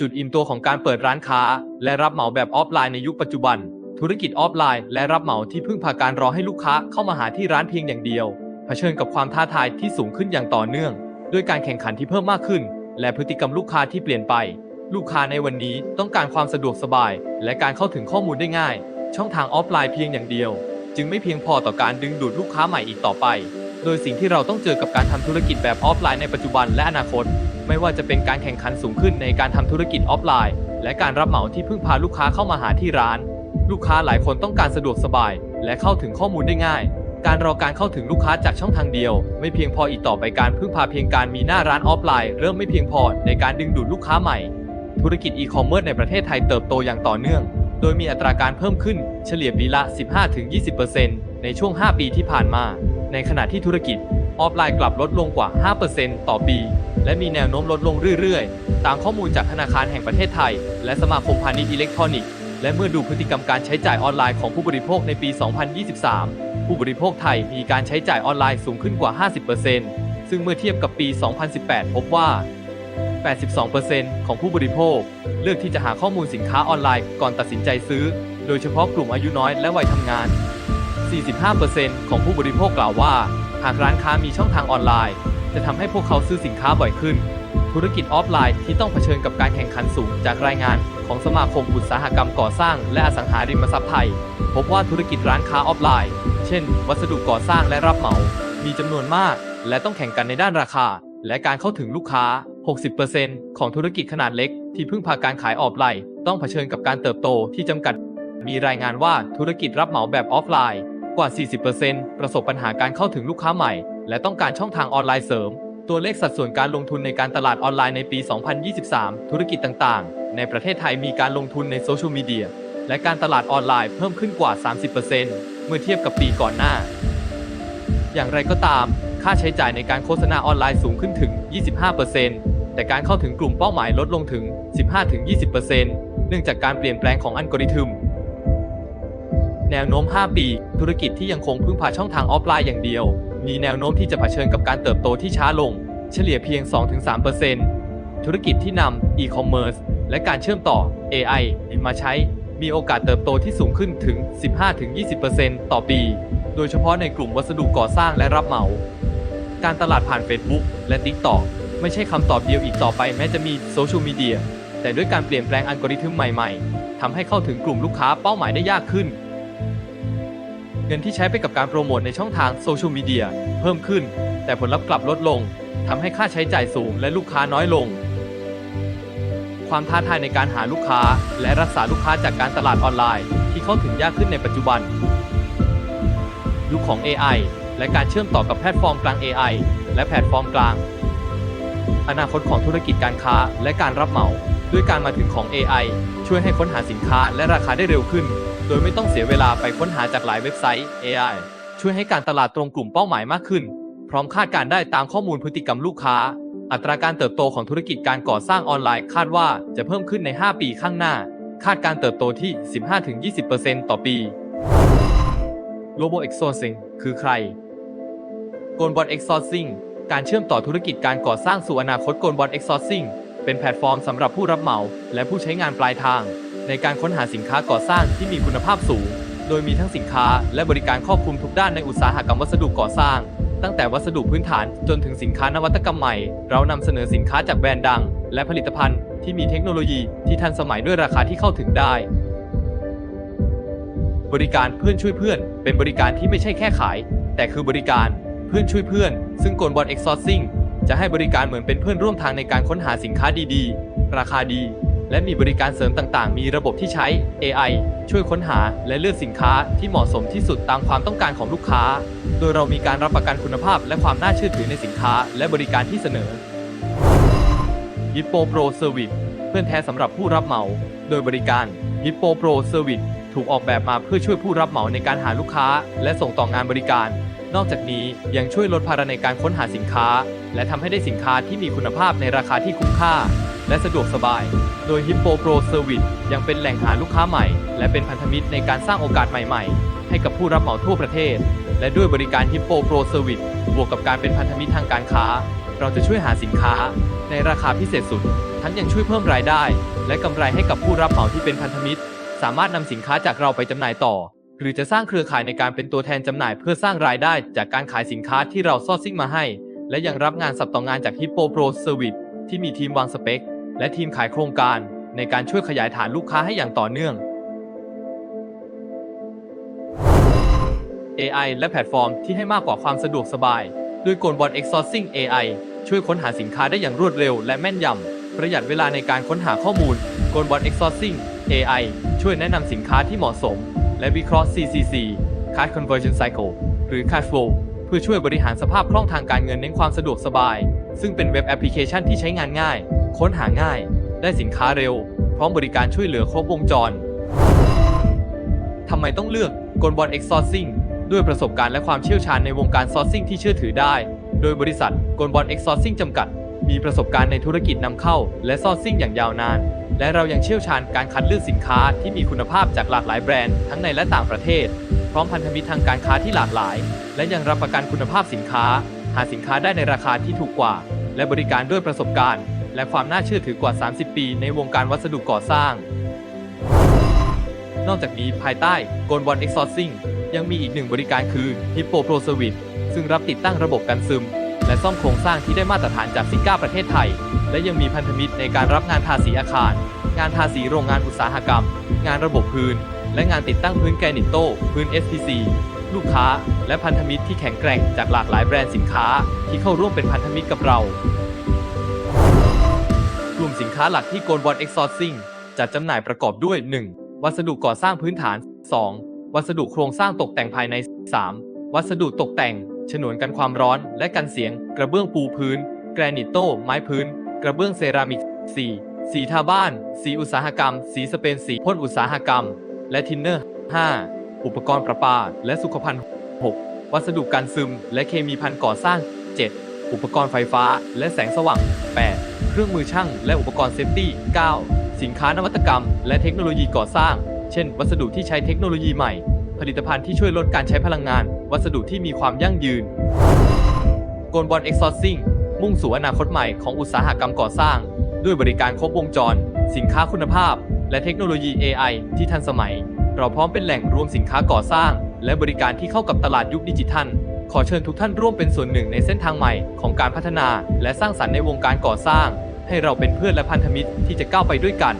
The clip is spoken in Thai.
จุดอิ่มตัวของการเปิดร้านค้า และรับเหมาแบบออฟไลน์ในยุคปัจจุบัน ธุรกิจออฟไลน์และรับเหมาที่พึ่งพาการรอให้ลูกค้าเข้ามาหาที่ร้านเพียงอย่างเดียว เผชิญกับความท้าทายที่สูงขึ้นอย่างต่อเนื่อง ด้วยการแข่งขันที่เพิ่มมากขึ้น และพฤติกรรมลูกค้าที่เปลี่ยนไป ลูกค้าในวันนี้ต้องการความสะดวกสบาย และการเข้าถึงข้อมูลได้ง่าย ช่องทางออฟไลน์เพียงอย่างเดียว จึงไม่เพียงพอต่อการดึงดูดลูกค้าใหม่อีกต่อไป โดยสิ่งที่เราต้องเจอกับการทำธุรกิจแบบออฟไลน์ในปัจจุบันและอนาคต ไม่ว่าจะเป็นการแข่งขันสูงขึ้นในการทำธุรกิจออฟไลน์ และการรับเหมาที่พึ่งพาลูกค้าเข้ามาหาที่ร้าน ลูกค้าหลายคนต้องการสะดวกสบาย และเข้าถึงข้อมูลได้ง่าย การรอการเข้าถึงลูกค้าจากช่องทางเดียว ไม่เพียงพออีกต่อไปการพึ่งพาเพียงการมีหน้าร้านออฟไลน์เริ่มไม่เพียงพอในการดึงดูดลูกค้าใหม่ ธุรกิจอีคอมเมิร์ซในประเทศไทยเติบโตอย่างต่อเนื่อง โดยมีอัตราการเพิ่มขึ้นเฉลี่ยปีละ 15-20%ในช่วง 5 ปีที่ผ่านมา ในขณะที่ธุรกิจออฟไลน์กลับลดลงกว่า 5%ต่อปี และมีแนวโน้มลดลงเรื่อยๆ ตามข้อมูลจากธนาคารแห่งประเทศไทย และสมาคมพาณิชย์อิเล็กทรอนิกส์ และเมื่อดูพฤติกรรมการใช้จ่ายออนไลน์ของผู้บริโภคในปี 2023 ผู้บริโภคไทยมีการใช้จ่ายออนไลน์สูงขึ้นกว่า 50%ซึ่งเมื่อเทียบกับปี 2018 พบว่า 82%ของผู้บริโภค เลือกที่จะหาข้อมูลสินค้าออนไลน์ก่อนตัดสินใจซื้อ โดยเฉพาะกลุ่มอายุน้อยและวัยทำงาน 45%ของผู้บริโภคกล่าวว่า หากร้านค้ามีช่องทางออนไลน์ จะทำให้พวกเขาซื้อสินค้าบ่อยขึ้น ธุรกิจออฟไลน์ที่ต้องเผชิญกับการแข่งขันสูงจากรายงานของสมาคมอุตสาหกรรมก่อสร้างและอสังหาริมทรัพย์ไทย พบว่าธุรกิจร้านค้าออฟไลน์ เช่น วัสดุก่อสร้างและรับเหมา มีจำนวนมาก และต้องแข่งกันในด้านราคา และการเข้าถึงลูกค้า 60%ของธุรกิจขนาดเล็ก ที่พึ่งพาการขายออนไลน์ ต้องเผชิญกับการเติบโตที่จำกัด มีรายงานว่าธุรกิจรับเหมาแบบออฟไลน์ กว่า 40%ประสบปัญหาการเข้าถึงลูกค้าใหม่ และต้องการช่องทางออนไลน์เสริม ตัวเลขสัดส่วนการลงทุนในการตลาดออนไลน์ในปี 2023 ธุรกิจต่างๆ ในประเทศไทยมีการลงทุนในโซเชียลมีเดียและการตลาดออนไลน์เพิ่มขึ้นกว่า 30%เมื่อเทียบกับปีก่อนหน้า อย่างไรก็ตาม ค่าใช้จ่ายในการโฆษณาออนไลน์สูงขึ้นถึง 25%แต่การเข้าถึงกลุ่มเป้าหมายลดลงถึง 15-20%เนื่องจากการเปลี่ยนแปลงของอัลกอริทึมแนวโน้ม 5 ปี ธุรกิจที่ยังคงพึ่งพาช่องทางออฟไลน์อย่างเดียว มีแนวโน้มที่จะเผชิญกับการเติบโตที่ช้าลง เฉลี่ยเพียง 2-3%ธุรกิจที่นำ e-commerce และการเชื่อมต่อ AI มาใช้ มีโอกาสเติบโตที่สูงขึ้นถึง 15-20%ต่อปี โดยเฉพาะในกลุ่มวัสดุก่อสร้างและรับเหมา การตลาดผ่าน Facebook และ TikTok ไม่ใช่คำตอบเดียวอีกต่อไปแม้จะมีโซเชียลมีเดียแต่ด้วยการเปลี่ยนแปลงอัลกอริทึมใหม่ ๆทำให้เข้าถึงกลุ่มลูกค้าเป้าหมายได้ยากขึ้น เงินที่ใช้ไปกับการโปรโมทในช่องทางโซเชียลมีเดียเพิ่มขึ้น แต่ผลลัพธ์กลับลดลงทำให้ค่าใช้จ่ายสูงและลูกค้าน้อยลง ความท้าทายในการหาลูกค้า และรักษาลูกค้าจากการตลาดออนไลน์ ที่เข้าถึงยากขึ้นในปัจจุบัน ยุคของ AI และการเชื่อมต่อกับแพลตฟอร์มกลาง AI และแพลตฟอร์มกลาง อนาคตของธุรกิจการค้าและการรับเหมา ด้วยการมาถึงของ AI ช่วยให้ค้นหาสินค้าและราคาได้เร็วขึ้น โดยไม่ต้องเสียเวลาไปค้นหาจากหลายเว็บไซต์ AI ช่วยให้การตลาดตรงกลุ่มเป้าหมายมากขึ้น พร้อมคาดการณ์ได้ตามข้อมูลพฤติกรรมลูกค้า อัตราการเติบโตของธุรกิจการก่อสร้างออนไลน์ คาดว่าจะเพิ่มขึ้นใน 5 ปีข้างหน้า คาดการเติบโตที่ 15-20%ต่อปี Global Outsourcing คือใคร g o l b o t Outsourcing การเชื่อมต่อธุรกิจการก่อสร้างสู่อนาคต g o l b o t Outsourcing เป็นแพลตฟอร์มสำหรับผู้รับเหมา และผู้ใช้งานปลายทาง ในการค้นหาสินค้าก่อสร้างที่มีคุณภาพสูง โดยมีทั้งสินค้าและบริการครอบคลุมทุกด้านในอุตสาหกรรมวัสดุก่อสร้าง ตั้งแต่วัสดุพื้นฐานจนถึงสินค้านวัตกรรมใหม่ เรานำเสนอสินค้าจากแบรนด์ดัง และผลิตภัณฑ์ที่มีเทคโนโลยีที่ทันสมัยด้วยราคาที่เข้าถึงได้ บริการเพื่อนช่วยเพื่อน เป็นบริการที่ไม่ใช่แค่ขาย แต่คือบริการเพื่อนช่วยเพื่อน ซึ่งกลบอลเอ็กซอร์ซิงจะให้บริการเหมือนเป็นเพื่อนร่วมทางในการค้นหาสินค้าดีๆ ราคาดี และมีบริการเสริมต่างๆ มีระบบที่ใช้ AI ช่วยค้นหาและเลือกสินค้าที่เหมาะสมที่สุดตามความต้องการของลูกค้า โดยเรามีการรับประกันคุณภาพและความน่าเชื่อถือในสินค้าและบริการที่เสนอยิปโปโปรเซอร์วิสเพื่อนแท้สำหรับผู้รับเหมา โดยบริการยิปโปโปรเซอร์วิสถูกออกแบบมาเพื่อช่วยผู้รับเหมาในการหาลูกค้า และส่งต่องานบริการ นอกจากนี้ยังช่วยลดภาระในการค้นหาสินค้า และทำให้ได้สินค้าที่มีคุณภาพในราคาที่คุ้มค่า และสะดวกสบาย โดย Hippo Pro Service ยังเป็นแหล่งหาลูกค้าใหม่ และเป็นพันธมิตรในการสร้างโอกาสใหม่ๆ ให้กับผู้รับเหมาทั่วประเทศ และด้วยบริการ Hippo Pro Service บวกกับการเป็นพันธมิตรทางการค้า เราจะช่วยหาสินค้า ในราคาพิเศษสุด ทั้งยังช่วยเพิ่มรายได้ และกำไรให้กับผู้รับเหมาที่เป็นพันธมิตร สามารถนำสินค้าจากเราไปจำหน่ายต่อ หรือจะสร้างเครือข่ายในการเป็นตัวแทนจำหน่าย เพื่อสร้างรายได้จากการขายสินค้าที่เราซอร์ซิ่งมาให้ และยังรับงานสับต่องานจาก Hippo Pro Service ที่มีทีมวางสเปค และทีมขายโครงการในการช่วยขยายฐานลูกค้าให้อย่างต่อเนื่อง AI และแพลตฟอร์มที่ให้มากกว่าความสะดวกสบาย ด้วยกลบอล Exsourcing AI ช่วยค้นหาสินค้าได้อย่างรวดเร็วและแม่นยำ ประหยัดเวลาในการค้นหาข้อมูลกลบอล Exsourcing AI ช่วยแนะนำสินค้าที่เหมาะสม และวิเคราะห์ CCC Card Conversion Cycle หรือ Cash Flow เพื่อช่วยบริหารสภาพคล่องทางการเงินเน้นความสะดวกสบาย ซึ่งเป็นเว็บแอปพลิเคชันที่ใช้งานง่าย ค้นหาง่าย ได้สินค้าเร็ว พร้อมบริการช่วยเหลือครบวงจร ทำไมต้องเลือกกลบอล Exsourcing ด้วยประสบการณ์และความเชี่ยวชาญในวงการซอร์ซิ่งที่เชื่อถือได้ โดยบริษัทกลบอล Exsourcing จำกัด มีประสบการณ์ในธุรกิจนำเข้า และซอร์ซิ่งอย่างยาวนาน และเรายังเชี่ยวชาญการคัดเลือกสินค้าที่มีคุณภาพจากหลากหลายแบรนด์ทั้งในและต่างประเทศ พร้อมพันธมิตรทางการค้าที่หลากหลาย และยังรับประกันคุณภาพสินค้า หาสินค้าได้ในราคาที่ถูกกว่า และบริการด้วยประสบการณ์ และความน่าเชื่อถือกว่า 30 ปีในวงการวัสดุก่อสร้าง นอกจากนี้ภายใต้กลบอล Exsourcing ยังมีอีกหนึ่งบริการคือ Hippo Pro s e r v i c ซึ่งรับติดตั้งระบบกันซึม และซ่อมโครงสร้างที่ได้มาตรฐานจากซิก้าประเทศไทย และยังมีพันธมิตรในการรับงานทาสีอาคาร งานทาสีโรงงานอุตสาหกรรม งานระบบพื้น และงานติดตั้งพื้นแกรนิตโต้พื้น SPC ลูกค้า และพันธมิตรที่แข็งแกร่งจากหลากหลายแบรนด์สินค้า ที่เข้าร่วมเป็นพันธมิตรกับเรา กลุ่มสินค้าหลักที่โกลบอล Exsourcing จัดจำหน่ายประกอบด้วย 1. วัสดุก่อสร้างพื้นฐาน 2. วัสดุโครงสร้างตกแต่งภายใน 3. วัสดุตกแต่ง ฉนวนกันความร้อนและกันเสียง กระเบื้องปูพื้น แกรนิตโต้ไม้พื้น กระเบื้องเซรามิก 4. สีทาบ้าน สีอุตสาหกรรม สีสเปนสีพ่นอุตสาหกรรม และทินเนอร์ 5. อุปกรณ์ประปา และสุขภัณฑ์ 6. วัสดุกันซึม และเคมีภัณฑ์ก่อสร้าง 7. อุปกรณ์ไฟฟ้า และแสงสว่าง 8. เครื่องมือช่างและอุปกรณ์เซฟตี้ 9. สินค้านวัตกรรม และเทคโนโลยีก่อสร้าง เช่น วัสดุที่ใช้เทคโนโลยีใหม่ ผลิตภัณฑ์ที่ช่วยลดการใช้พลังงาน วัสดุที่มีความยั่งยืนโกลบอล Exsourcing มุ่งสู่อนาคตใหม่ของอุตสาหกรรมก่อสร้าง ด้วยบริการครบวงจร สินค้าคุณภาพ และเทคโนโลยี AI ที่ทันสมัย เราพร้อมเป็นแหล่งรวมสินค้าก่อสร้าง และบริการที่เข้ากับตลาดยุคดิจิทัล ขอเชิญทุกท่านร่วมเป็นส่วนหนึ่งในเส้นทางใหม่ของการพัฒนาและสร้างสรรค์ในวงการก่อสร้าง ให้เราเป็นเพื่อนและพันธมิตรที่จะก้าวไปด้วยกัน